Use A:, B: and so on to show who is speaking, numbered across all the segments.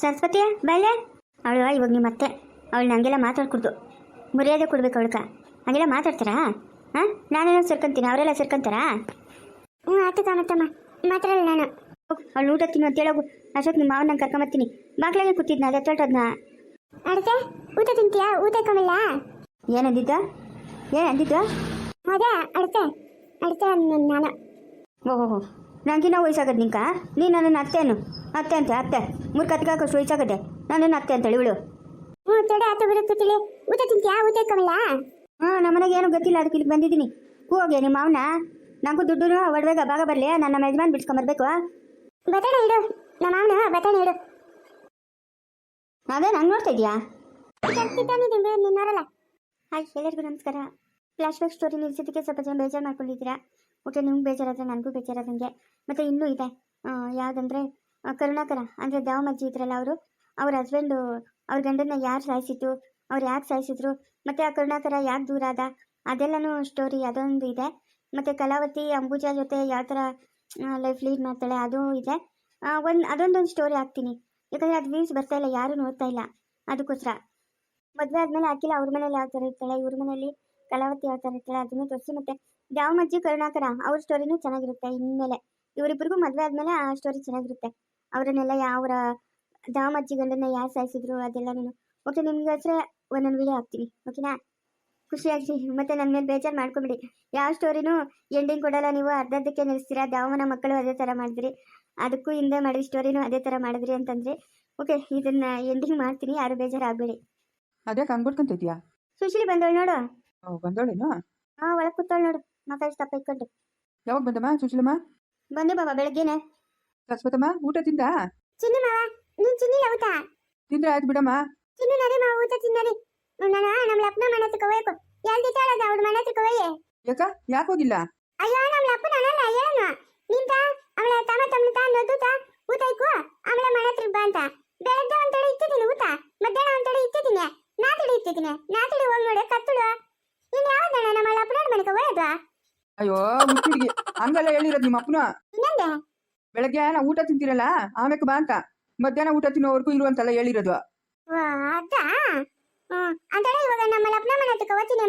A: ಸರಸ್ವತಿ ಬಲ್ಯ? ಅವಳು ಇವಾಗ ನಿಮ್ಮ ಅತ್ತೆ. ಅವಳು ನನಗೆಲ್ಲ ಮಾತಾಡ್ಕೊಡ್ದು. ಮರ್ಯಾದೆ ಕೊಡ್ಬೇಕು ಅವಳಕ ಹಂಗೆಲ್ಲ ಮಾತಾಡ್ತಾರಾ? ಹಾಂ? ನಾನೆಲ್ಲ ಸೇರ್ಕೊಂತೀನಿ ಅವರೆಲ್ಲ ಸೇರ್ಕೊಂತಾರಾ?
B: ಹ್ಞೂ ಆಯ್ತು ಕಾಮತ್ತಮ್ಮ. ಮಾತಾಡಲ್ಲ ನಾನು.
A: ಅವಳು ಊಟ ತಿನ್ನು ಅಂತ ಹೇಳೋಗು. ಅಷ್ಟೊತ್ತು ನಿಮ್ಮ ಮಾವನ ಕರ್ಕೊಂಬರ್ತೀನಿ ಬಾಗ್ಲಾಗೆ ಕೂತಿದ್ನ ಅದೇ ತೊಳ್ಟದ್ನ
B: ಅಡತೆ ಊಟ ತಿಂತೀಯಾ? ಊಟ ಕಮಲ್ಲ
A: ಏನಂದಿದ್ದ? ಏನು ಅಂದಿದ್ದ
B: ಅದೇ ಅಡತೆ ಅಡತೆ ನಾನು.
A: ಓಹೋ ನನಗಿನ್ನ ವಯಸ್ಸಾಗದ್ ನಿಂಕ? ನೀನು ನನ್ನ ಅತ್ತೆನು? ಅತ್ತೆ ಅಂತೆ ಅತ್ತೆ. ಮೂರು ಕತ್ಕಾಕಷ್ಟು ವಯಸ್ಸಾಗದೆ ನನ್ನನ್ನು ಅತ್ತೆ ಅಂತೇಳಿ ಇವಳು
B: ಹ್ಞೂ ತಡೆ ಆತ ಬರುತ್ತೆ ತಿಳಿ ಊಟ ತಿಂತೀಯಾ ಊಟ ಕಮಲ
A: ಹಾಂ ನಮ್ಮನೆಗೆ ಏನೂ ಗೊತ್ತಿಲ್ಲ ಅದಕ್ಕೆ ಇಲ್ಲಿ ಬಂದಿದ್ದೀನಿ. ಹೋಗಿ ನಿಮ್ಮ ಮಾವನ? ನನಗೂ ದುಡ್ಡು ಒಡವೆಗ ಭಾಗ ಬರಲಿ ನನ್ನ ಯಜಮಾನ್ ಬಿಡ್ಸ್ಕೊಂಬರ್ಬೇಕು.
B: ಬಟಾಣ ಇಡು ನಮ್ಮ ಮಾವನ ಬಟಾಣ ಇಡು.
A: ಅದೇ ನಂಗೆ ನೋಡ್ತಾ ಇದೆಯಾ
B: ನಿನ್ನವರಲ್ಲ.
A: ಹಾಯ್ ಎಲ್ಲರಿಗೂ ನಮಸ್ಕಾರ. ಫ್ಲಾಶ್ ಬ್ಯಾಕ್ ಸ್ಟೋರಿ ನಿಲ್ಸೋದಕ್ಕೆ ಸ್ವಲ್ಪ ಜನ ಬೇಜಾರು ಮಾಡ್ಕೊಂಡಿದ್ದೀರಾ? ಊಟ ನಿಮ್ಗೆ ಬೇಜಾರಾದರೆ ನನಗೂ ಬೇಜಾರಾದಂಗೆ. ಮತ್ತು ಇನ್ನೂ ಇದೆ. ಯಾವುದಂದರೆ ಕರುಣಾಕರ, ಅಂದರೆ ದಾವಮಜ್ಜಿ ಇದ್ರಲ್ಲ ಅವರು? ಅವ್ರ ಹಸ್ಬೆಂಡು ಅವ್ರ ಗಂಡನ್ನ ಯಾರು ಸಾಯಿಸಿತು ಅವ್ರು ಯಾಕೆ ಸಾಯಿಸಿದ್ರು? ಮತ್ತು ಆ ಕರುಣಾಕರ ಯಾಕೆ ದೂರ ಆದ? ಅದೆಲ್ಲನೂ ಸ್ಟೋರಿ ಅದೊಂದು ಇದೆ. ಮತ್ತು ಕಲಾವತಿ ಅಂಬುಜಾ ಜೊತೆ ಯಾವ ಥರ ಲೈಫ್ ಲೀಡ್ ಮಾಡ್ತಾಳೆ ಅದು ಇದೆ. ಒಂದು, ಅದೊಂದೊಂದು ಸ್ಟೋರಿ ಹಾಕ್ತೀನಿ. ಯಾಕಂದರೆ ಅದು ವ್ಯೂಸ್ ಬರ್ತಾ ಇಲ್ಲ, ಯಾರೂ ನೋಡ್ತಾ ಇಲ್ಲ. ಅದಕ್ಕೋಸ್ಕರ. ಮದುವೆ ಆದ್ಮೇಲೆ ಹಾಕಿಲ್ಲ ಅವ್ರ ಮನೇಲಿ ಯಾವ ಥರ ಇರ್ತಾಳೆ, ಇವ್ರ ಮನೇಲಿ ಕಲಾವತಿ ಯಾವ ಥರ ಇರ್ತಾಳೆ ಅದನ್ನು ತೋರಿಸಿ. ಮತ್ತು ದ್ಯಾವಮಜ್ಜಿ ಕರುಣಾಕರ, ಅವ್ರ ಸ್ಟೋರಿನೂ ಚೆನ್ನಾಗಿರುತ್ತೆ ಇನ್ಮೇಲೆ. ಇವರಿಬ್ಬರಿಗೂ ಮದುವೆ ಆದ್ಮೇಲೆ ಆ ಸ್ಟೋರಿ ಚೆನ್ನಾಗಿರುತ್ತೆ. ಅವರನ್ನೆಲ್ಲ ಯಾವ ದಾಮಜ್ಜಿ ಗಂಡನ್ನ ಯಾರು ಸಾಯಿಸಿದ್ರು ನಾನು ಓಕೆ ನಿಮ್ಗೆ ಹೆಸರೇ ಒಂದೊಂದು ವಿಡಿಯೋ ಹಾಕ್ತೀನಿ. ಓಕೆನಾ ಖುಷಿಯಾಗಿ ಮತ್ತೆ ನನ್ನ ಮೇಲೆ ಬೇಜಾರು ಮಾಡ್ಕೊಂಬಿಡಿ. ಯಾವ ಸ್ಟೋರಿನೂ ಎಂಡಿಂಗ್ ಕೊಡಲ್ಲ ನೀವು. ಅರ್ಧದಕ್ಕೆ ನಿಲ್ಲಿಸ್ತೀರಾ ದಾವನ ಮಕ್ಕಳು ಅದೇ ಥರ ಮಾಡಿದ್ರಿ. ಅದಕ್ಕೂ ಹಿಂದೆ ಮಾಡಿದ ಸ್ಟೋರಿನೂ ಅದೇ ಥರ ಮಾಡಿದ್ರಿ ಅಂತಂದ್ರೆ ಓಕೆ ಇದನ್ನ ಎಂಡಿಂಗ್ ಮಾಡ್ತೀನಿ. ಯಾರು ಬೇಜಾರು ಆಗಬೇಡಿ.
C: ಅದ್ಯಾಕೆ ಹಂಗೆ ಬಿಡ್ಕೊಂತಿದ್ಯಾ
A: ಸುಶೀಲಿ ಬಂದವಳು ನೋಡು.
C: ಬಂದವಳೇನು?
A: ಹಾ ಒಳಗೆ ಕೂತವಳು ನೋಡು. ಮಾತಾಡಿ ತಪ್ಪ ಇಟ್ಕೊಂಡು.
C: ಯಾವಾಗ ಬಂದಮ್ಮ ಸುಶೀಲಮ್ಮ?
A: ಬಂದೆ ಬಾಬಾ ಬೆಳಗ್ಗೆನೆ.
C: ಸರಸ್ವತಮ್ಮ ಊಟ ತಿಂದ?
B: ಚಿನ್ನು ಮಾವ ನೀನ್ ಚಿನ್ನಿಲ್ಲ ಊಟ?
C: ತಿಂದ್ರೆ ಆಯ್ತು ಬಿಡಮ್ಮ.
B: ಚಿನ್ನು ನರಿ ಮಾವ ಊಟ ತಿನ್ನರಿ ನಾನು. ನಮ್ಮ ಲಪ್ಪನ ಮನೆ ಹತ್ರ ಹೋಯ್ಕು ಎಲ್ಲಿ ತಾಳದ ಅವ್ರ ಮನೆ ಹತ್ರ ಹೋಯೆ
C: ಯಾಕ? ಯಾಕೆ ಹೋಗಿಲ್ಲ?
B: ಅಯ್ಯೋ ನಮ್ಮ ಲಪ್ಪ ಅನಲ್ಲ ಏನು ನಿಂತ ಅವಳ ತಮ್ಮ ತಮ್ಮ ತಾ ನೊದ್ದುತ್ತ ಊಟ ಇಕ್ಕು ಅವಳ ಮನೆ ಹತ್ರ ಬಾ ಅಂತ. ಬೆಳಗ್ಗೆ ಒಂದ್ ತಡೆ ಇಟ್ಟಿದ್ದೀನಿ ಊಟ ಮಧ್ಯಾಹ್ನ ಒಂದ್ ತಡೆ ಇಟ್ಟಿದ್ದೀನಿ. ನಾತಡಿ ಇಟ್ಟಿದ್ದೀನಿ. ನಾತಡಿ ಹೋಗಿ ನೋಡಿ ಕತ್ತುಳು. ಇನ್ ಯಾವ್ದಣ್ಣ ನಮ್ಮ ಲಪ್ಪನ ಮನೆಗೆ ಹೋಯದ್ವಾ
C: ಅಯ್ಯೋ ಹುಡುಗಿ ಹಂಗೆಲ್ಲ ಹೇಳಿರೋದು ನಿಮ್ಮ ಅಪ್ಪನ.
B: ಇನ್ನೊಂದೆ?
C: ಬೆಳಗ್ಗೆ ನಾ ಊಟ ತಿಂತೀರಲ್ಲ? ಆಮೇಲೆ ಬಾ ಅಂತ. ಮಧ್ಯಾಹ್ನ ಊಟ ತಿನ್ನೋವರೆಗೂ ಇರುವಂತಲ್ಲ ಹೇಳಿರೋದು.
B: ಅದ ಅಂತೇಳಿ ಇವಾಗ ನಮ್ಮ ಮನೆ ಹೋಗ್ತೀನಿ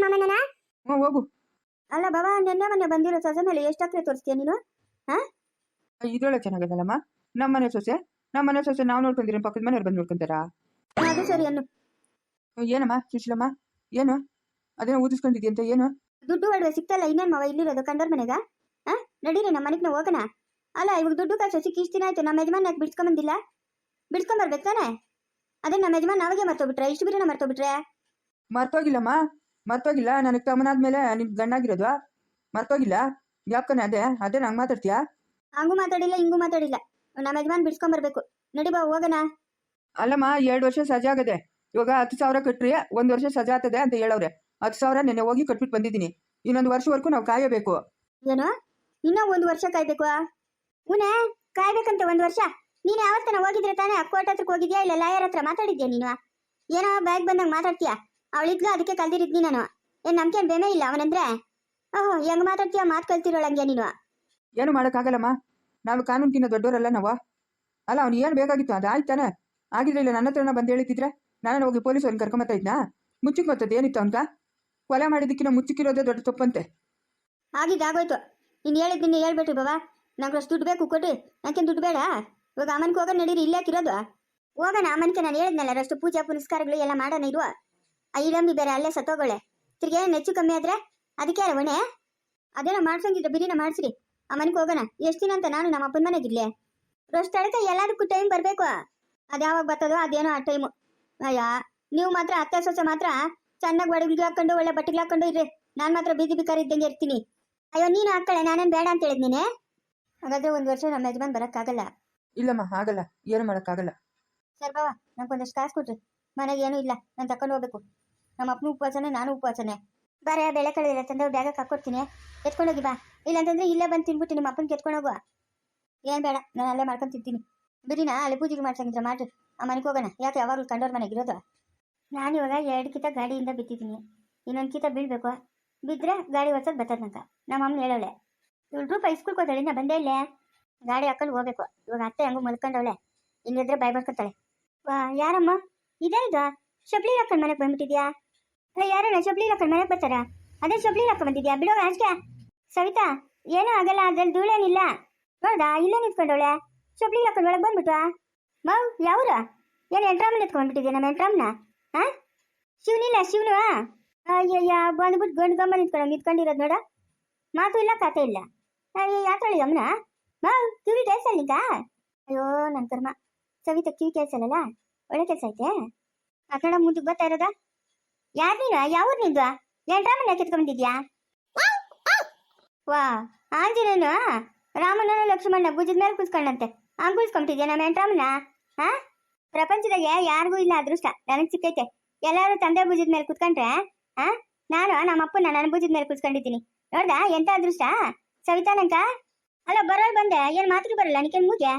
C: ಹ್ಞೂ ಹೋಗು.
A: ಅಲ್ಲ ಬಾಬಾ ನಿನ್ನೆ ಮೊನ್ನೆ ಬಂದಿರೋ ಸೊಸೆ ಮೇಲೆ ಎಷ್ಟು ತೋರಿಸ್ತೀಯ ನೀನು?
C: ಇದ್ರೊಳಗೆ ಚೆನ್ನಾಗದಲ್ಲಮ್ಮ? ನಮ್ಮ ಮನೆ ಸೊಸೆ? ನಮ್ಮ ಮನೆ ಸೊಸೆ ನಾವು ನೋಡ್ಕೊಂಡಿರೋ ಪಕ್ಕದ ಮನೆಯವ್ರು ಬಂದು ನೋಡ್ಕೊಂತಾರಾ?
A: ಅದು ಸರಿ ಅನ್ನು.
C: ಏನಮ್ಮ ಸುಶೀಲಮ್ಮ? ಏನು? ಅದೇನೋ ಊದಿಸ್ಕೊಂಡಿದ್ಯಂತ ಏನು?
A: ದುಡ್ಡು ಒಡವೆ ಸಿಕ್ತಲ್ಲ ಇನ್ನೇನು ಮಾವ ಇಲ್ಲಿರೋದು ಕಂಡೋರ್ ಮನೆಗ? ಹಾ ನಡೀರಿ ನಮ್ಮ ಮನೆಗೆ ನಾವು ಹೋಗೋಣ. ಅಲ್ಲ ಇವಾಗ ದುಡ್ಡು ಕಾಸು ಸಿಕ್ಕಿ ಇಷ್ಟು ದಿನ ಆಯ್ತು ನಮ್ಮ ಯಜಮಾನ ಯಾಕೆ ಬಿಡ್ಸ್ಕೊಂಬಂದಿಲ್ಲ? ಬಿಡ್ಸ್ಕೊಂಬರ್ಬೇಕು ತಾನೆ ಅದೇ ನಮ್ಮ ಯಜಮಾನ್ ಅವಾಗೆ ಮರ್ತೋಗ್ಬಿಟ್ರೆ ಇಷ್ಟು ಬಿರಿನ ಮರ್ತೋಗ್ಬಿಟ್ರೆ?
C: ಮರ್ತೋಗಿಲ್ಲಮ್ಮ ಮರ್ತೋಗಿಲ್ಲ. ನನಗೆ ತಮ್ಮನಾದ್ಮೇಲೆ ನಿಮ್ ಗಂಡಾಗಿರೋದು. ಮರ್ತೋಗಿಲ್ಲ. ಯಾಕನೆ ಅದೇ? ಅದೇ ನಂಗೆ ಮಾತಾಡ್ತೀಯಾ?
A: ಹಂಗೂ ಮಾತಾಡಿಲ್ಲ ಹಿಂಗೂ ಮಾತಾಡಿಲ್ಲ. ನಮ್ಮ ಯಜಮಾನ್ ಬಿಡ್ಸ್ಕೊಂಬರ್ಬೇಕು. ನಡಿ ಬಾ ಹೋಗೋಣ.
C: ಅಲ್ಲಮ್ಮ ಎರಡು ವರ್ಷ ಸಜಾ ಆಗದೆ. ಇವಾಗ ಹತ್ತು ಸಾವಿರ ಕಟ್ರಿ ಒಂದು ವರ್ಷ ಸಜಾ ಆಗ್ತದೆ ಅಂತ ಹೇಳವ್ರೆ. ಹತ್ತು ಸಾವಿರ ನೆನ್ನೆ ಹೋಗಿ ಕಟ್ಬಿಟ್ಟು ಬಂದಿದ್ದೀನಿ. ಇನ್ನೊಂದು ವರ್ಷವರೆಗೂ ನಾವು ಕಾಯಬೇಕು.
A: ಏನೋ? ಇನ್ನೂ ಒಂದು ವರ್ಷ ಕಾಯ್ಬೇಕು? ಉನೇ ಕಾಯ್ಬೇಕಂತ ಒಂದು ವರ್ಷ. ನೀನ್ ಯಾವತ್ತನ ಹೋಗಿದ್ರೆ ತಾನೇ ಕೋರ್ಟ್ ಹತ್ರಕ್ಕೆ ಹೋಗಿದ್ಯಾ ಇಲ್ಲ ಲಾಯರ್ ಹತ್ರ ಮಾತಾಡಿದ್ಯಾ ನೀನು? ಏನೋ ಬ್ಯಾಗ್ ಬಂದಂಗೆ ಮಾತಾಡ್ತೀಯ? ಅವಳಿದ್ಲು ಅದಕ್ಕೆ ಕಲ್ದಿರಿದ್ನಿ ನಾನು. ಏನ್ ನಮ್ಗೆ ಬೇಮೆ ಇಲ್ಲ ಅವನಂದ್ರೆ? ಓಹೋ ಹೆಂಗ್ ಮಾತಾಡ್ತೀಯ ಮಾತು ಕಲ್ತಿರೋಳಂಗೆ ನೀನು.
C: ಏನು ಮಾಡೋಕ್ಕಾಗಲ್ಲಮ್ಮ? ನಾವು ಕಾನೂನ್ಗಿನ್ನ ದೊಡ್ಡವರಲ್ಲ ನಾವು. ಅಲ್ಲ ಅವ್ನು ಏನ್ ಬೇಕಾಗಿತ್ತು? ಅದು ಆಯ್ತಾನೆ ಆಗಿದ್ರೆ ಇಲ್ಲ ನನ್ನ ಹತ್ರನ ಬಂದ್ ಹೇಳಿದ್ರೆ ನಾನು ಹೋಗಿ ಪೊಲೀಸ್ ಪೊಲೀಸವ್ರನ್ನ ಕರ್ಕೊಂಬತ್ತಾ ಇದ್ನಾ? ಮುಚ್ಚಿಕ್ ಬರ್ತದೆ ಏನಿತ್ತು ಅವನ್ಕ ಕೊಲೆ ಮಾಡಿದಕ್ಕಿನ ಮುಚ್ಚಿಕ್ಕಿರೋದೇ ದೊಡ್ಡ ತಪ್ಪಂತೆ.
A: ಆಗಿದ್ದಾಗೋಯ್ತು ನೀನು ಹೇಳಿದ್ ನೀನು ಹೇಳ್ಬಿಟ್ರಿ ಬಾಬಾ ನಂಗೆ ಅಷ್ಟು ದುಡ್ಡು ಬೇಕು, ಕೊಡಿ. ನಾಕೇನು ದುಡ್ಡು ಬೇಡ. ಇವಾಗ ಅಮ್ಮನಿಗೆ ಹೋಗೋಣ ನಡೀರಿ, ಇಲ್ಲೇ ಹಾಕಿರೋದು. ಹೋಗೋಣ ಅಮ್ಮನಿಗೆ ನಾನು ಹೇಳಿದ್ನಲ್ಲ ಅಷ್ಟು ಪೂಜಾ, ಪುನಸ್ಕಾರಗಳು ಎಲ್ಲ ಮಾಡೋಣ ಇರುವ ಆ ಇಡಂಬಿ ಬೇರೆ ಅಲ್ಲೇ ಸತ್ತೋಗೋಳೆ ತಿರ್ಗಿ ಏನು ಹೆಚ್ಚು ಕಮ್ಮಿ ಆದ್ರೆ? ಅದಕ್ಕೆ ಅಲ್ಲ ಒಣೆ ಅದೇನೋ ಮಾಡ್ಸಂಗಿದ್ರೆ ಬಿರಿನ ಮಾಡಿಸ್ರಿ. ಅಮ್ಮನಿಗೆ ಮನೆಗೆ ಹೋಗೋಣ. ಎಷ್ಟು ದಿನ ಅಂತ ನಾನು ನಮ್ಮ ಅಪ್ಪನ ಮನೆಗಿರ್ಲಿ ಅಷ್ಟು ಅಡಕ ಎಲ್ಲದಕ್ಕೂ ಟೈಮ್ ಬರಬೇಕು. ಅದು ಯಾವಾಗ ಬರ್ತದೋ, ಅದೇನೋ ಆ ಟೈಮು ಅಯ್ಯ, ನೀವು ಮಾತ್ರ ಅತ್ತೆ ಸೊಸೆ ಮಾತ್ರ ಚೆನ್ನಾಗಿ ಒಡಗಿಗೆ ಹಾಕೊಂಡು, ಒಳ್ಳೆ ಬಟ್ಟೆಗಳು ಹಾಕೊಂಡು ಇರ್ರಿ. ನಾನು ಮಾತ್ರ ಬೀದಿ ಬಿಕಾರ ಇದ್ದಂಗೆ ಇರ್ತೀನಿ. ಅಯ್ಯೋ, ನೀನು ಹಾಕಳೆ ನಾನೇನು ಬೇಡ ಅಂತ ಹೇಳಿದ್ ನೀನೆ? ಹಾಗಾದ್ರೆ ಒಂದು ವರ್ಷ ನಮ್ಮ ಯಜಮಾನ್ ಬರೋಕ್ಕಾಗಲ್ಲ?
C: ಇಲ್ಲಮ್ಮ ಆಗಲ್ಲ. ಏನು ಮಾಡೋಕ್ಕಾಗಲ್ಲ.
A: ಸರ್ ಬಾವ ನಂಗೊಂದಷ್ಟು ಕಾಸು ಕೊಟ್ರಿ. ಮನೆಗೆ ಏನೂ ಇಲ್ಲ. ನಾನು ತಕೊಂಡು ಹೋಗ್ಬೇಕು. ನಮ್ಮ ಅಪ್ಪನ ಉಪವಾಸನೆ ನಾನು ಉಪವಾಸನೆ. ಬರ ಬೆಳೆ ಕಳೆದಿಲ್ಲ. ತಂದ್ರೆ ಬ್ಯಾಗಕ್ಕೆ ಹಾಕೊಡ್ತೀನಿ. ಎತ್ಕೊಂಡೋಗಿ ಬಾ. ಇಲ್ಲಾಂತಂದ್ರೆ ಇಲ್ಲೇ ಬಂದು ತಿನ್ಬಿಟ್ಟು ನಿಮ್ಮ ಅಪ್ಪನ ಎತ್ಕೊಂಡು ಹೋಗುವ. ಏನು ಬೇಡ ನಾನು ಅಲ್ಲೇ ಮಾಡ್ಕೊಂಡು ತಿಂತೀನಿ. ಬಿರಿನಾ ಅಲ್ಲಿ ಪೂಜೆಗೆ ಮಾಡ್ಸಂಗಿದ್ರೆ ಮಾಡ್ರಿ. ಆ ಮನೆಗೆ ಹೋಗೋಣ. ಯಾಕೆ ಯಾವಾಗಲೂ ಕಂಡೋರ್ ಮನೆಗೆ ಇರೋದು? ನಾನು ಇವಾಗ ಎರಡು ಕಿತ ಗಾಡಿಯಿಂದ ಬಿತ್ತಿದ್ದೀನಿ. ಇನ್ನೊಂದು ಕಿತ ಬೀಳ್ಬೇಕು. ಬಿದ್ದರೆ ಗಾಡಿ ಓಡ್ಸೋದು ಬರ್ತದಂತ ನಂಗೆ ನಮ್ಮ ಅಮ್ಮ ಹೇಳೋಳೆ ಇವಳು ಕೊಟ್ಟಳೆ ನಾ ಬಂದೇ ಇಲ್ಲೇ. ಗಾಡಿ ಹಾಕೊಂಡು ಹೋಗ್ಬೇಕು. ಇವಾಗ ಅತ್ತೆ ಹಂಗೂ ಮಲ್ಕೊಂಡವಳೆ. ಇಲ್ಲಿದ್ರೆ ಬಾಯ್ ಬರ್ಕೊತಾಳೆ ವಾ, ಯಾರಮ್ಮ? ಇದೇನಿದು ಶಬ್ಳಿ ಹಾಕೊಂಡು ಮನೆಗೆ ಬಂದ್ಬಿಟ್ಟಿದ್ಯಾ? ಅಲ್ಲ ಯಾರನ್ನ ಶಬ್ಳಿ ಹಾಕೊಂಡು ಮನೆಗೆ ಬರ್ತಾರ? ಅದೇ ಶಬ್ಳಿ ಹಾಕೊಂಡು ಬಂದಿದ್ಯಾ? ಬಿಡೋ, ಅಷ್ಟೇ. ಸವಿತಾ, ಏನೂ ಆಗಲ್ಲ, ಅದ್ರಲ್ಲಿ ಧೂಳೇನಿಲ್ಲ ನೋಡ್ದಾ, ಇಲ್ಲೇ ನಿಂತ್ಕೊಂಡವಳೆ. ಶಬ್ಳಿ ಹಾಕೊಂಡು ಒಳಗೆ ಬಂದ್ಬಿಟ್ವಾ? ಮಾವ್ ಯಾವ್ರ? ಏನು ಎಂಟ್ರಾಮನ್ ಎತ್ಕೊಂಡ್ಬಿಟ್ಟಿದ್ಯಾ ನಮ್ಮ ಎಂಟ್ರಾಮ್ನ ಹಾ ಶಿವನಿಲ್ಲ ಶಿವನು ಅಯ್ಯಯ್ಯ ಬಂದ್ಬಿಟ್ಟು ಗಂಡು ಗಮ್ಮ ನಿಂತ್ಕೊಂಡು ನಿಂತ್ಕೊಂಡಿರೋದು ನೋಡ. ಮಾತು ಇಲ್ಲ, ಕತೆ ಇಲ್ಲ. ಯಾತಳಿ ಅಮ್ಮನ ಮಾ ಕಿವಿ ಕೆಲಸ ಅಲ್ಲಿಗ ಅಯ್ಯೋ ನನ್ನ ಕರ್ಮ. ಸವಿತಾ ಕಿವಿ ಕೇಳ್ಸಲ್ಲ ಒಳ್ಳೆ ಕೆಲಸ ಐತೆ? ಆ ಕಡೆ ಮುಂದಕ್ಕೆ ಬರ್ತಾ ಇರೋದ? ಯಾರು ನೀನು? ಯಾವ ನಿಂದು? ಎಂಟ್ರಾಮನ್ ಯಾಕೆ ಕಿತ್ಕೊಂಡಿದ್ಯಾ ವಾ ಆಂಜನೇನು ರಾಮನ ಲಕ್ಷ್ಮಣ ಭುಜದ ಮೇಲೆ ಕೂತ್ಕೊಂಡಂತೆ. ಹಂಗ್ ಕೂತ್ಕೊಂಬಿಟ್ಟಿದ್ಯಾ ನಮ್ಮ ಎಂಟ್ರಾಮನ ಹಾ ಪ್ರಪಂಚದಾಗೆ ಯಾರಿಗೂ ಇಲ್ಲ ಅದೃಷ್ಟ. ನನಗೆ ಸಿಕ್ಕೈತೆ. ಎಲ್ಲರೂ ತಂದೆ ಭುಜದ ಮೇಲೆ ಕೂತ್ಕೊಂಡ್ರೆ ಹಾ ನಾನು ನಮ್ಮ ಅಪ್ಪನ ನನ್ನ ಭುಜದ ಮೇಲೆ ಕೂತ್ಕೊಂಡಿದ್ದೀನಿ. ನೋಡ್ದಾ, ಎಂತ ಅದೃಷ್ಟ? ಸವಿತಾ ನಂಕ ಅಲ್ಲ ಬರೋಲ್ ಬಂದೆ. ಏನ್ ಮಾತಿಗೆ ಬರಲ್ಲ ನಿಕೇನ್ ಮೂಗೆ?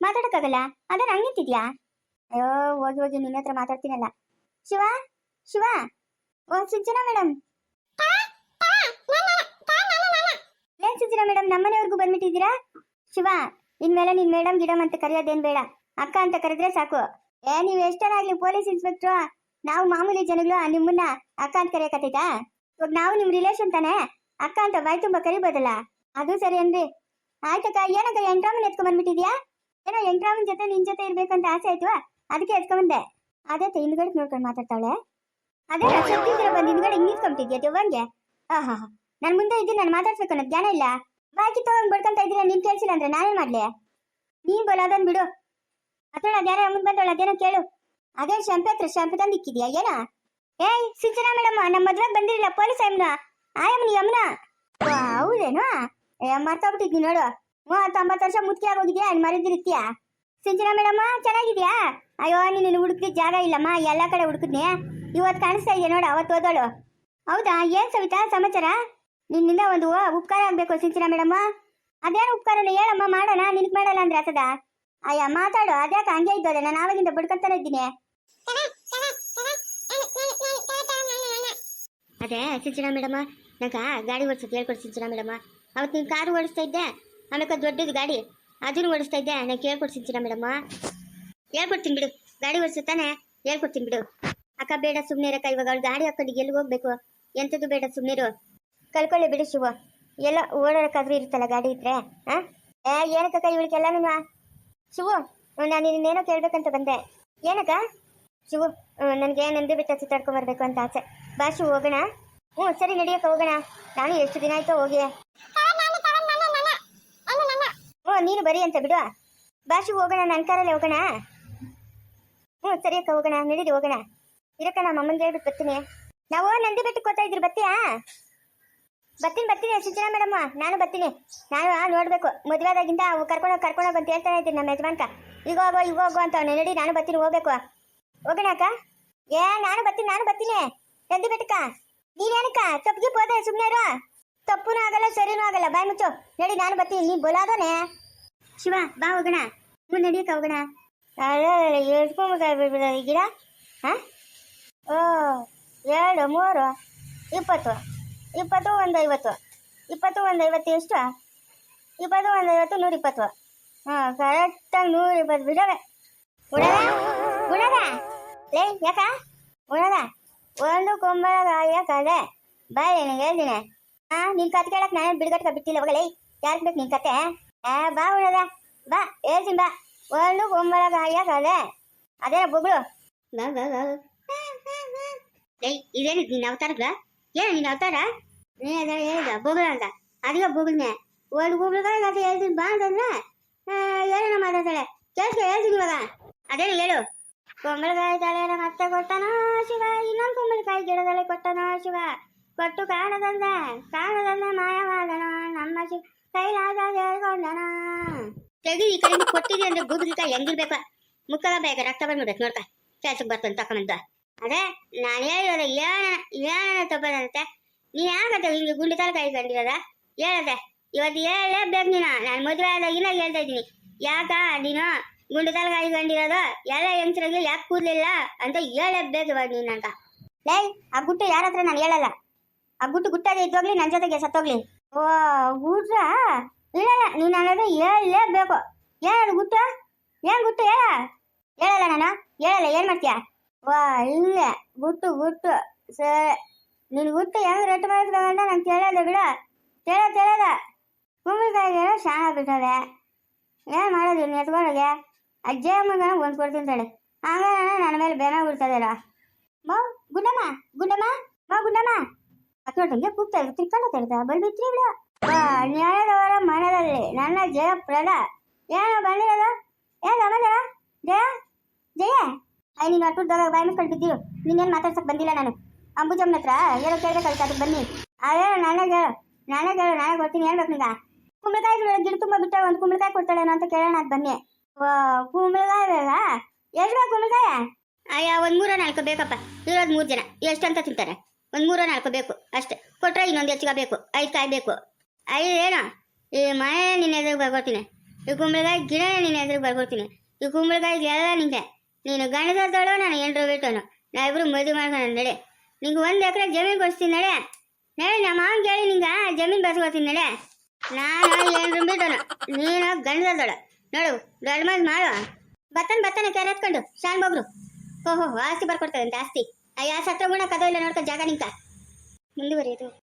A: ಮಾತಾಡಕ್ಕಾಗಲ್ಲ? ಅದೇ ನಂಗೆ ನಿಂತಿದ್ಯಾ? ಅಯ್ಯೋ, ಹೋಗಿ ಹೋಗಿ, ನಿನ್ನ ಹತ್ರ ಮಾತಾಡ್ತೀನಲ್ಲ. ಶಿವ? ಶಿವ? ಓ, ಸಿಂಚನಾ ಮೇಡಮ್ ಏನ್ ಸಿಂಚನಾ ಮೇಡಮ್ ನಮ್ಮನೆವರೆಗೂ ಬಂದ್ಬಿಟ್ಟಿದ್ದೀರಾ? ಶಿವ, ಇನ್ಮೇಲೆ ನಿನ್ ಮೇಡಮ್ ಗಿಡಮ್ ಅಂತ ಕರೆಯೋದೇನ್ ಬೇಡ. ಅಕ್ಕ ಅಂತ ಕರೆದ್ರೆ ಸಾಕು. ಏ, ನೀವ್ ಎಷ್ಟನಾಗ್ಲಿ ಪೊಲೀಸ್ ಇನ್ಸ್ಪೆಕ್ಟರ್? ನಾವು ಮಾಮೂಲಿ ಜನಗಳು ನಿಮ್ಮನ್ನ ಅಕ್ಕ ಅಂತ ಕರೆಯಕತ್ತೈತಾ ಇವಾಗ ನಾವು ನಿಮ್ ರಿಲೇಷನ್ ತಾನೆ? ಅಕ್ಕ ಅಂತ ಬಾಯ್ ತುಂಬಾ ಕರಿಬೋದಲ್ಲ ಅದು ಸರಿ ಅನ್ರಿ ಆಯ್ತಕ್ಕ, ಏನಕ್ಕ ಎಂಟ್ರಾಮನ್ ಎತ್ಕೊಂಡ್ ಬಂದ್ಬಿಟ್ಟಿದ್ಯಾ ಏನೋ ಎಂಟ್ರಾಮನ್ ಜೊತೆ ನಿನ್ ಜೊತೆ ಇರ್ಬೇಕಂತ ಆಸೆ ಆಯ್ತು ಅದಕ್ಕೆ ಎತ್ಕೊಂಡ್ಬಂದೆ. ಅದೇ ಹಿಂದ್ಗಡೆ ನೋಡ್ಕೊಂಡು ಮಾತಾಡ್ತಾಳೆ ಅದೇ ಶಕ್ತಿದ್ರೆ ಬಂದು ಹಿಂದ್ಗಡೆ ಹಿಂಗ್ ನಿಂತ್ಕೊಂಬಿಟ್ಟಿದ್ಯಾ ದೆವ್ವಂಗೆ? ಆಹಾ ನನ್ ಮುಂದೆ ಇದ್ದೀನಿ, ನಾನು ಮಾತಾಡ್ಸ್ಬೇಕು ಅನ್ನೋದು ಜ್ಞಾನ ಇಲ್ಲ. ಬಾಕಿ ತಗೊಂಡ್ ಬಡ್ಕೊಂತ ಇದ್ರೆ ನಿನ್ ಕೇಳಿಸಿಲ್ಲ ಅಂದ್ರೆ ನಾನೇನ್ ಮಾಡ್ಲಿ? ನೀನ್ ಬೋಲ ಅದನ್ ಬಿಡು. ಅಥವಾ ಅದ್ಯಾರ ಮುಂದೆ ಬಂದವಳ, ಅದೇನೋ ಕೇಳು. ಅದೇ ಶಂಪೆ ಹತ್ರ ಶಂಪೆ ತಂದಿಕ್ಕಿದ್ಯಾ, ಏನ? ಏಯ್, ಸಿಂಚನಾ ಮೇಡಮ್ ನಮ್ಮ ಮದ್ವೆ ಬಂದಿರಲಿಲ್ಲ, ಪೊಲೀಸ್ ಅಮ್ಮನ ಆಯಮ್ಮನ ಯಮನ. ಹೌದೇನು? ಮರ್ತೋಗ್ಬಿಟ್ಟಿದ್ನಿ ನೋಡು. ತೊಂಬತ್ತು ವರ್ಷ ಮುತ್ಕಿ ಆಗೋಗಿದ್ಯಾ? ಮರೆದಿರ್ತೀಯಾ ಸಿಂಚನಾ, ಮೇಡಮ್ಮ, ಚೆನ್ನಾಗಿದ್ಯಾ? ಅಯ್ಯೋ ನೀನು ಹುಡುಕಿದ ಜಾಗ ಇಲ್ಲಮ್ಮ. ಎಲ್ಲ ಕಡೆ ಹುಡುಕಿದ್ನಿ. ಇವತ್ತು ಕಾಣಿಸ್ತಾ ಇದೆಯಾ ನೋಡು, ಅವತ್ತು ಓದೋಳು. ಹೌದಾ? ಏನು ಸವಿತಾ, ಸಮಾಚಾರ? ನಿನ್ನಿಂದ ಒಂದು ಉಪಕಾರ ಆಗಬೇಕು ಸಿಂಚನಾ, ಮೇಡಮ್ಮ. ಅದೇನು ಉಪಕಾರನ? ಹೇಳಮ್ಮ, ಮಾಡೋಣ. ನಿನಗೆ ಮಾಡಲ್ಲ ಅಂದ್ರೆ ಆತದ ಅಯ್ಯ, ಮಾತಾಡು. ಅದ್ಯಾಕೆ ಹಂಗೆ ಇದ್ದೋದೆ? ನಾನು ಆವಾಗಿಂದ ಬಡ್ಕೊತಾನೆ ಇದ್ದೀನಿ. ಅದೇ, ಸಿಂಚನಾ, ಮೇಡಮ್ಮ. ನಂಗ ಗಾಡಿ ಓಡಿಸೋದು ಹೇಳ್ಕೊಡ್ತೀನಿ ಚಿನ್ನ ಮೇಡಮ್ಮ ಅವತ್ತು ನೀನು ಕಾರು ಓಡಿಸ್ತಾ ಇದ್ದೆ? ಆಮೇಲೆ ದೊಡ್ಡದು ಗಾಡಿ. ಅದನ್ನು ಓಡಿಸ್ತಾ ಇದ್ದೆ. ನಾನು ಕೇಳ್ಕೊಡಿ ಚಿನ್ನ ಮೇಡಮ್ಮ ಹೇಳ್ಕೊಡ್ತೀನಿ ಬಿಡು. ಗಾಡಿ ಓಡಿಸುತ್ತಾನೆ ಹೇಳ್ಕೊಡ್ತೀನಿ ಬಿಡು. ಅಕ್ಕ ಬೇಡ ಸುಮ್ಮನೆ ಇರಕ್ಕ. ಇವಾಗ ಅವ್ಳು ಗಾಡಿ ಹಾಕೊಂಡು ಎಲ್ಲಿ ಹೋಗ್ಬೇಕು? ಎಂಥದ್ದು ಬೇಡ ಸುಮ್ಮನೆರು ಕಲ್ಕೊಳ್ಳಿ ಬಿಡು ಶಿವ ಎಲ್ಲ ಓಡಾಡೋಕ್ಕಾದ್ರೂ ಇರುತ್ತಲ್ಲ ಗಾಡಿ ಇದ್ರೆ ಹಾಂ ಏ ಏನಕ್ಕ ನಿಮ್ಮ ಶಿವು ನಾನು ಇನ್ನೇನೋ ಕೇಳ್ಬೇಕಂತ ಬಂದೆ. ಏನಕ್ಕ? ಶಿವು ನನಗೆ ನಂದಿ ಬೆಟ್ಟ ಸುತ್ತಾಡ್ಕೊಂಡ್ ಬರ್ಬೇಕು ಅಂತ ಆಸೆ. ಬಾ ಶಿವು ಹೋಗೋಣ. ಹ್ಞೂ, ಸರಿ ನಡಿಯಕ್ಕ, ಹೋಗೋಣ. ನಾನು ಎಷ್ಟು ದಿನ ಆಯ್ತೋ ಹೋಗಿ. ಓ ನೀನು ಬರಿ ಅಂತ ಬಿಡು. ಭಾಷೆ ಹೋಗೋಣ ನನ್ನ ಕಾರಲ್ಲಿ ಹೋಗೋಣ. ಹ್ಞೂ, ಸರಿ ಅಕ್ಕ, ಹೋಗೋಣ. ನಡೀರಿ, ಹೋಗೋಣ. ಇರಕ್ಕ, ನಮ್ಮ ಅಮ್ಮಂಗೆ ಹೇಳ್ಬಿಟ್ಟು ಬರ್ತೀನಿ. ನಾವು ನಂದಿ ಬೆಟ್ಟಕ್ಕೆ ಹೋಗ್ತಾ ಇದ್ರಿ ಬರ್ತೀಯಾ? ಬರ್ತೀನಿ ಬರ್ತೀನಿ, ಸಿಂಚನ ಮೇಡಮ್ಮ ನಾನು ಬರ್ತೀನಿ. ನಾನು ನೋಡ್ಬೇಕು. ಮದುವೆದಾಗಿಂದ ಅವು ಕರ್ಕೊಂಡೋಗಿ ಕರ್ಕೊಂಡೋಗಿ ಅಂತ ಹೇಳ್ತಾನೆ ಇದ್ದೀನಿ ನಮ್ಮ ಯಜಮಾನ್ಕ. ಈಗ ಹೋಗೋ ಈಗ ಹೋಗೋ ಅಂತ ನಡಿ, ನಾನು ಬರ್ತೀನಿ, ಹೋಗ್ಬೇಕು. ಹೋಗೋಣ ಅಕ್ಕ. ಏ, ನಾನು ಬರ್ತೀನಿ ನಾನು ಬರ್ತೀನಿ. ನಂದಿ ಬೆಟ್ಟಕ್ಕ. ನೀನೇನಕ್ಕ ತಪ್ಪಿಗೆ ಹೋದೆ ಸುಮ್ಮನೆ ಇರೋ. ತಪ್ಪುನೂ ಆಗಲ್ಲ, ಸರಿನೂ ಆಗಲ್ಲ. ಬಾಯ್ ಮುಚ್ಚು. ನಡಿ, ನಾನು ಬರ್ತೀನಿ. ನೀನು ಬೋಲಾದನೆ? ಶಿವ, ಬಾ ಹೋಗಣ. ಮುಂದೆ ನಡಿಯಕ್ಕ ಹೋಗೋಣ. ಈ ಗಿಡ? ಹಾಂ? ಓ, ಎರಡು, ಮೂರು, ಇಪ್ಪತ್ತು. ಇಪ್ಪತ್ತು, ಒಂದು, ಐವತ್ತು. ಇಪ್ಪತ್ತು, ಒಂದು, ಐವತ್ತು ಎಷ್ಟು? ಇಪ್ಪತ್ತು, ಒಂದು, ಐವತ್ತು, ನೂರ ಇಪ್ಪತ್ತು. ಹಾಂ ಕರೆಕ್ಟಾಗಿ ನೂರ ಇಪ್ಪತ್ತು. ಬಿಡವೆ. ಉಡದ ಉಡದ ಲೇ, ಯಾಕ? ಉಡದ ಒಂದು ಕುಂಬಳಕಾಯ ಕಲೆ ಬಾಯ್ ನಿನಗೆ ಹೇಳ್ತೀನಿ ಹಾಂ ನಿನ್ ಕತೆ ಕೇಳಕ್ ನಾನು ಬಿಡ್ಗಟ್ಕ ಬಿಟ್ಟಿಲ್ಲ ಹೋಗಲೇ. ಯಾಕೆ ಬೇಕು ನಿನ್ ಕತೆ? ಆ, ಬಾ ಉಡದ ಬಾ, ಹೇಳ್ತೀನಿ, ಬಾ. ಒಂದು ಕುಂಬಳಕಾಯ ಕಲೆ ಅದೇನ ಬೊಗಳು ಬಾ ಬಾ ಬಾ ಏಯ್ ಇದೇನಿದ್ ನಿನ್ನ ಅವತಾರಗ ಏನು, ನಿನ್ನ ಅವತಾರ? ನೀ ಅದ ಹೇಳಿದ ಬೊಗಳ ಅಂತ. ಅದೀಗ ಬೊಗಳನೆ ಒಂದು ಬೊಗಳದಾಗ ಅದು ಹೇಳ್ತೀನಿ, ಬಾ ಅಂತಂದ್ರೆ. ಏನೋ ಮಾತಾಡ್ತಾಳೆ. ಕೇಳಿಸ್ಕೊ, ಹೇಳ್ತೀನಿ ಇವಾಗ. ಅದೇನು ಹೇಳು. ಕುಂಬಳಕಾಯಿ ತಲೆನ ಮತ್ತೆ ಕೊಟ್ಟನೋ ಶಿವ, ಇನ್ನೊಂದು ಕುಂಬಳಕಾಯಿ ಗಿಡದಲ್ಲಿ ಕೊಟ್ಟನೋ ಶಿವ. ಕೊಟ್ಟು ಕಾಣದಂದೆ ಕಾಣದಂದ ಮಾಯವಾದನೋ ನಮ್ಮ ಶಿವ. ಕೈಲಾದ ಹೇಳ್ಕೊಂಡನ ತೆಗಿ, ಈ ಕಡೆ ಕೊಟ್ಟಿದೆ ಅಂದ್ರೆ ಬೂಬಿಕಾಯಿ ಹೆಂಗಿರ್ಬೇಕ? ಮುಕ್ಕಲ ಬೇಗ ರಕ್ತ ಬಂದ್ಬಿಡ್ಬೇಕು ನೋಡ್ಕ. ಕೆಲ್ಸಕ್ಕೆ ಬರ್ತಂತ ತಕೊಂಬಂತ ಅದೇ, ನಾನು ಹೇಳಿರೋದ ಏನ ಏನ ತಪ್ಪದಂತೆ. ನೀ ಯಾಕಂತ ಹಿಂಗೆ ಗುಂಡು ಕೈ ಕಂಡಿರೋದ ಹೇಳದೆ ಇವತ್ತು ಹೇಳಲೇಬೇಕು ನೀನು. ನಾನು ಮದುವೆ ಆದಾಗಿನ ಹೇಳ್ತಾ ಇದ್ದೀನಿ. ಯಾಕ, ನೀನು ಗುಂಡು ತಲಕಾಯಿ ಕಂಡಿರೋದು ಎಲ್ಲ ಹೆಂಗಸರಾಗಿ ಯಾಕೆ ಕೂರ್ಲಿಲ್ಲ ಅಂತ ಹೇಳಬೇಕು ಇವಾಗ ನೀನು ಅಂತ. ಲೇ, ಆ ಗುಟ್ಟು ಯಾರ ಹತ್ರ ನಾನು ಹೇಳಲ್ಲ. ಆ ಗುಟ್ಟು ಗುಟ್ಟಾಗೆ ಇದ್ದೋಗ್ಲಿ ನನ್ನ ಜೊತೆಗೆ ಸತ್ತೋಗ್ಲಿ. ಓ ಗುಡ್ರ ಇಲ್ಲ ನೀನು ಅನ್ನೋದು ಹೇಳಲೇಬೇಕು. ಏನದು ಗುಟ್ಟು? ಏನ್ ಗುಟ್ಟು ಹೇಳ? ಹೇಳಲ್ಲ ನಾನು. ಹೇಳಲ್ಲ, ಏನು ಮಾಡ್ತೀಯ? ವಾ, ಇಲ್ಲ, ಗುಟ್ಟು ಗುಟ್ಟು. ಸರಿ ನಿನ್ ಗುಟ್ಟು ಹೆಂಗ್ ರೆಟ್ ಮಾಡಿದ್ರು ಅಂತ ನಂಗೆ ಕೇಳಲ್ಲ ಬಿಡ. ಕೇಳ ಕೇಳಲ್ಲ ಕುಂಬಳಕಾಯಿಗೆ ಶಾಣ ಬಿಟ್ಟದೆ ಏನ್ ಮಾಡೋದು ಎತ್ಕೊಳ್ಳೋಗೆ ಅಜ್ಜಿ ಅಮ್ಮಗ ಒಂದ್ ಕೊಡ್ತೀನಿ ತಡೆ. ಆಮೇಲೆ ನನ್ನ ಮೇಲೆ ಬೇನ ಉಳ್ತದಲ್ಲ ಮಾ, ಗುಂಡಮ್ಮ ಗುಂಡಮ್ಮ, ಮಾ, ಗುಂಡಮ್ಮ. ಅಕ್ಕಿ ಕೂಗ್ತಾ ಇದ್ರು ತಿರ್ಕೊಂಡು ತೆರೆದ ಬಲ್ ಬಿತ್ರಿ ನ್ಯಾಯದವರ ಮನದಲ್ಲಿ ನನ್ನ ಜಯಪ್ರದ ಏನು, ಬಂದಿರೋದು? ಏನು, ಬಂದಿರ? ಜಯ? ಜಯ? ಅಯ್ಯ ನೀನು ಅಟ್ಟುದಾಗ ಬಾಯಿ ಮುಚ್ಕೊಂಡು ಬಿದ್ದಿರು ನಿನ್ನೇನು ಮಾತಾಡ್ಸಕ್ ಬಂದಿಲ್ಲ ನಾನು? ಅಂಬುಜಮ್ಮನ ಹತ್ರ ಏನೋ ಕೇಳ್ಬೇಕಾಗಿತ್ತು ಅದಕ್ಕೆ ಬನ್ನಿ. ಅದೇ, ನಾನೇ ಹೇಳು ನಾನೇ ಹೇಳು ನಾನೇ ಕೊಡ್ತೀನಿ, ಹೇಳ್ಬೇಕು ನೀಗ ಕುಂಬಳಕಾಯಿ ಗಿಡ ತುಂಬ ಬಿಟ್ಟ ಒಂದು ಕುಂಬಳಕಾಯಿ ಕೊಡ್ತಾಳೇನೋ ಅಂತ ಕೇಳೋಣ ಅಂತ ಬನ್ನಿ. ವಾ ಕುಂಬಳಕಾಯಿ ಬೇಡ ಎಷ್ಟು ಕುಂಬಳಕಾಯ ಅಯ್ಯ, ಒಂದು ಮೂರೋ ನಾಲ್ಕು ಬೇಕಪ್ಪ. ಇರೋದು ಮೂರು ಜನ. ಎಷ್ಟಂತ ತಿಂತಾರೆ? ಒಂದು ಮೂರ ನಾಲ್ಕು ಬೇಕು, ಅಷ್ಟೇ. ಕೊಟ್ರೆ ಇನ್ನೊಂದು ಹೆಚ್ಚಿಗೆ ಬೇಕು. ಐದು ಕಾಯಿ ಬೇಕು. ಐದು ಏನು? ಈ ಮನೆ ನಿನ್ನ ಎದುರಿಗೆ ಬರ್ಕೊಡ್ತೀನಿ. ಈ ಕುಂಬಳಕಾಯಿ ಗಿಡ ನಿನ್ನ ಎದುರಿಗೆ ಬರ್ಕೊಡ್ತೀನಿ. ಈ ಕುಂಬಳಕಾಯಿ ಎಲ್ಲ ನಿಂಗೆ. ನೀನು ಗಂಡದೋಳು ನಾನು ಎಂಟ್ರು ಬಿಟ್ಟನು ನಾ ಇಬ್ರು ಮದುವೆ ಮಾಡ್ಕೊಂಡು ನಡೆ. ನಿಂಗೆ ಒಂದು ಎಕರೆ ಜಮೀನು ಕೊಡಿಸ್ತೀನಿ ನಡೆ. ನಡೆ ನಮ್ಮ ಮಾವನ್ ಕೇಳಿ ನಿಂಗೆ ಜಮೀನು ಬರ್ಸ್ಕೊಡ್ತೀನಿ ನಡೆ. ನಾನು ಎಂಟ್ರು ಬಿಟ್ಟನು ನೀನು ಗಂಡದೋಳು ನೋಡು, ದೊಡ್ಡ ಮಾಡ್ ಮಾಡುವ ಬತ್ತನ್ ಬತ್ತನೆ ಕೆರೆ ಹತ್ಕೊಂಡು ಶಾನ್ ಓಹೋ ಆಸ್ತಿ ಬರ್ಕೊಡ್ತದಂತೆ, ಆಸ್ತಿ. ಅಯ್ಯ ಸತ್ರ ಗುಣ ಕದ ಇಲ್ಲ ನೋಡ್ಕೊ ಜಾಗ ನಿಂತ. ಮುಂದುವರಿಯೋದು.